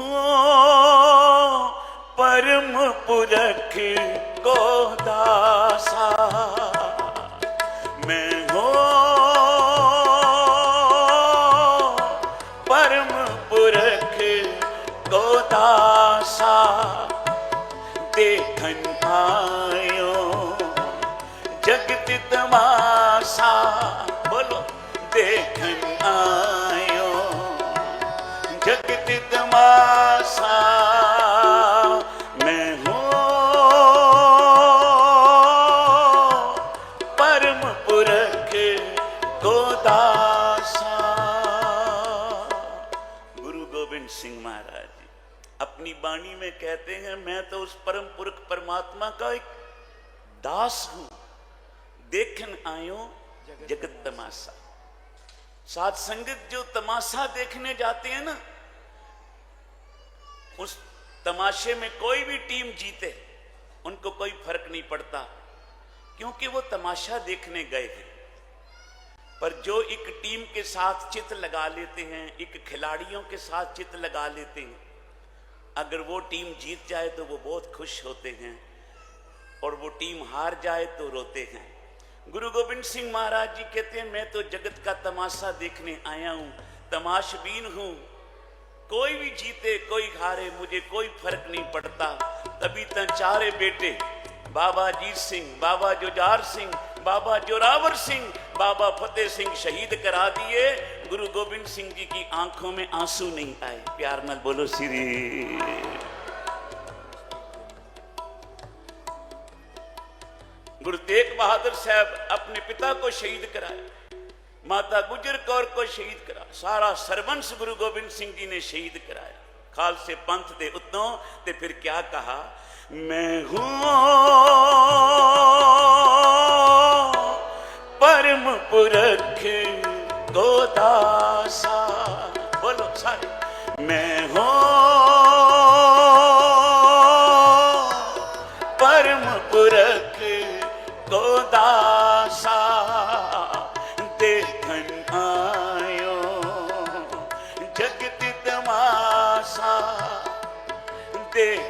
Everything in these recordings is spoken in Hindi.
हूँ परम पुरख को दासा मैं हूँ परम पुरख को दासा देखन आयो जगत तमाशा बोलो देखन आयो हूँ गुरु गोविंद सिंह महाराज अपनी में कहते हैं, मैं तो उस परम पुरख परमात्मा का एक दास हूँ। देखन आयो जगत तमाशा सात संगत जो तमाशा देखने जाते हैं ना उस तमाशे में कोई भी टीम जीते, उनको कोई फ़र्क नहीं पड़ता, क्योंकि वो तमाशा देखने गए थे पर जो एक टीम के साथ चित लगा लेते हैं, एक खिलाड़ियों के साथ चित लगा लेते हैं, अगर वो टीम जीत जाए तो वो बहुत खुश होते हैं, और वो टीम हार जाए तो रोते हैं। गुरु गोविंद सिंह महाराज जी कहते हैं, मैं तो जगत का तमाशा देखने आया हूँ, तमाशबीन हूँ कोई भी जीते, कोई हारे, मुझे कोई फ़र्क नहीं पड़ता। तभी तक चारे बेटे, बाबा जीत सिंह, बाबा जुजार सिंह, बाबा जोरावर सिंह, बाबा फतेह सिंह शहीद करा दिए। गुरु गोविंद सिंह जी की आँखों में आँसू नहीं आए। प्यार में बोलो श्री गुरु तेग बहादुर साहब अपने पिता को शहीद कराया माता गुजर कौर को शहीद करा। सारा सरवंश गुरु गोबिंद सिंह जी ने शहीद कराया। खालसे पंथ दे उत्तों ते फिर क्या कहा? मैं हूँ परम पुरख गोदासा बोलो सारे, मैं हूँ देखन आयो जगत तमाशा देखन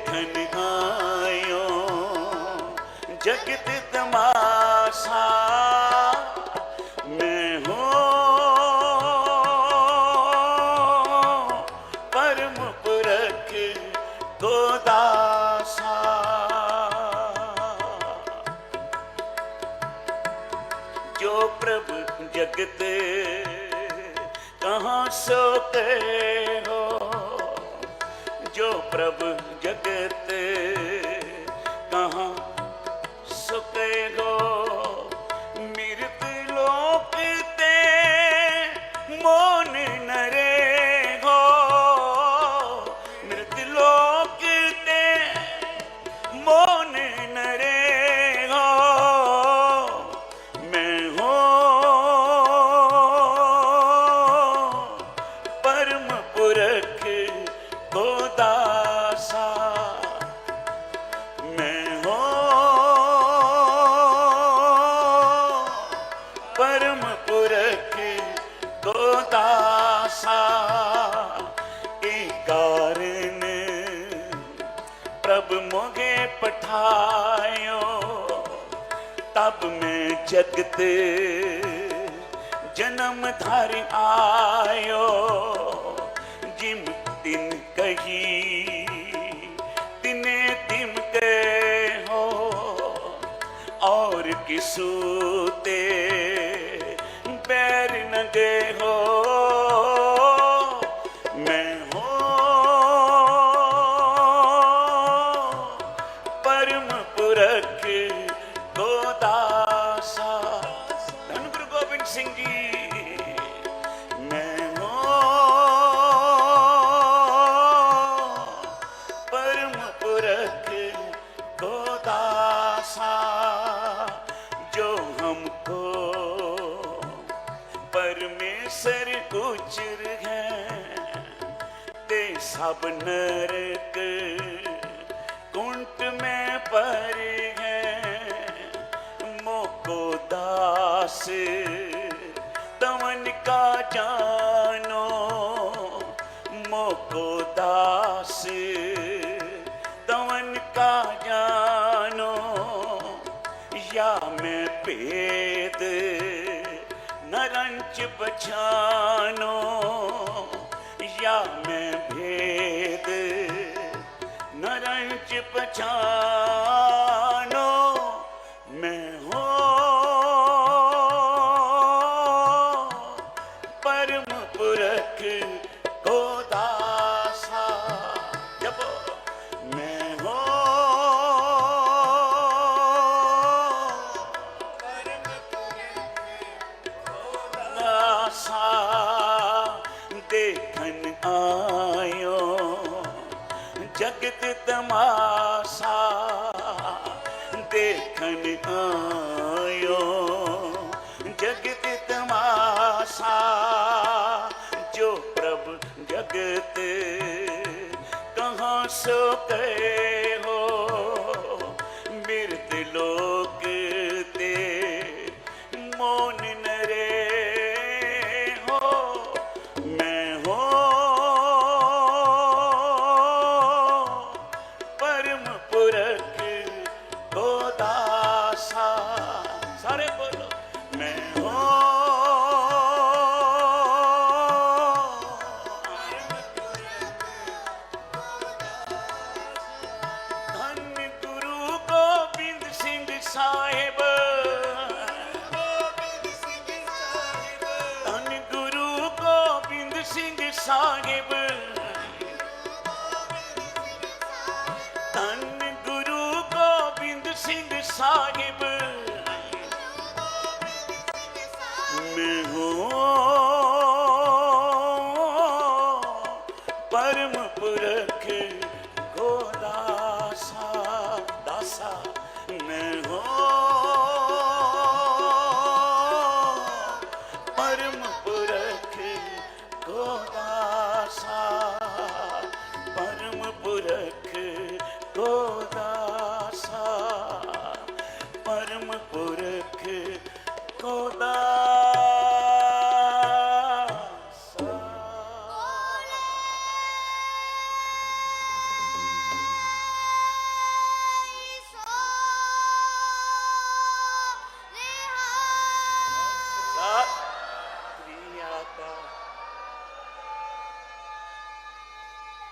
जगत कहाँ सोते हो जो प्रभु जगत कहाँ सुते हो गोदासा के कारण प्रभ मोगे पठायो। तब मैं जगत जन्म धर आयो। जिम दिन कही, तिने तिम के हो। और किसूते, बैर न गए हो मैं हूँ परम पुरख गोदासा धन गुरु गोविंद सिंह जी चिर है, ते सब नरक कुंट में पर है। मोको दास तमन का जानो। मोको दास तमन का जानो। या मैं पेद ਨਰੰਚ ਬਛਾਨੋ ਯਾ ਮੈਂ ਭੇਦ ਨਰੰਚ ਬਛਾਨੋ ਨਿਤ ਤਮਾਸ਼ਾ ਦੇਖਣ ਆਇਓ। ਜਗਤ ਤਮਾਸ਼ਾ ਜੋ ਪ੍ਰਭ ਜਗਤ ਕਹਾਂ ਸੋ ਕਹੇ ਹੋ। புறக்க Oh.